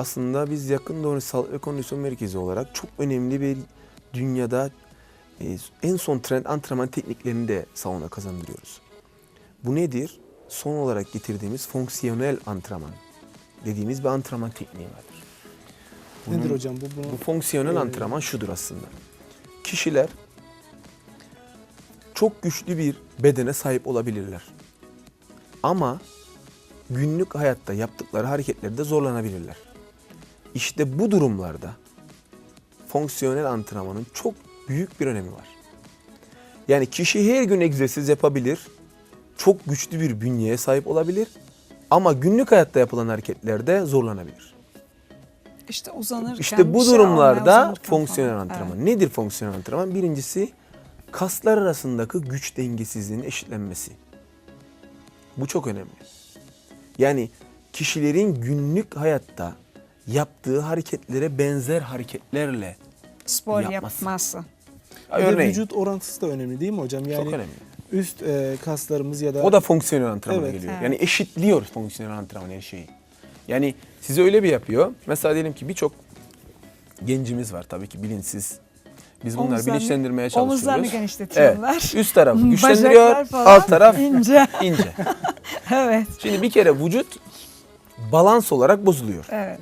aslında biz yakın doğru sağlık ve kondisyon merkezi olarak çok önemli bir dünyada e, en son trend antrenman tekniklerini de salona kazandırıyoruz. Bu nedir? Son olarak getirdiğimiz fonksiyonel antrenman dediğimiz bir antrenman tekniği vardır. Nedir Bunun- hocam bu? Bunu Bu fonksiyonel Ee, antrenman şudur aslında. Kişiler çok güçlü bir bedene sahip olabilirler. Ama günlük hayatta yaptıkları hareketlerde zorlanabilirler. İşte bu durumlarda fonksiyonel antrenmanın çok büyük bir önemi var. Yani kişi her gün egzersiz yapabilir, çok güçlü bir bünyeye sahip olabilir ama günlük hayatta yapılan hareketlerde zorlanabilir. İşte uzanırken İşte bu şey durumlarda fonksiyonel falan. antrenman. Evet. Nedir fonksiyonel antrenman? Birincisi kaslar arasındaki güç dengesizliğinin eşitlenmesi. Bu çok önemli. Yani kişilerin günlük hayatta yaptığı hareketlere benzer hareketlerle Spor yapması. yapması. örneğin vücut orantısı da önemli değil mi hocam? Yani çok önemli. üst e, kaslarımız ya da O da fonksiyonel antrenmana Evet. geliyor. Evet. Yani eşitliyor fonksiyonel antrenman her şeyi. Yani size öyle bir yapıyor. Mesela diyelim ki birçok gencimiz var tabii ki bilinçsiz. Biz bunları Omuzlarını- bilinçlendirmeye çalışıyoruz. Omuzlarını genişletiyorlar. Evet. Üst tarafı güçlendiriyor, alt taraf ince. ince. evet. Şimdi bir kere vücut balans olarak bozuluyor. Evet.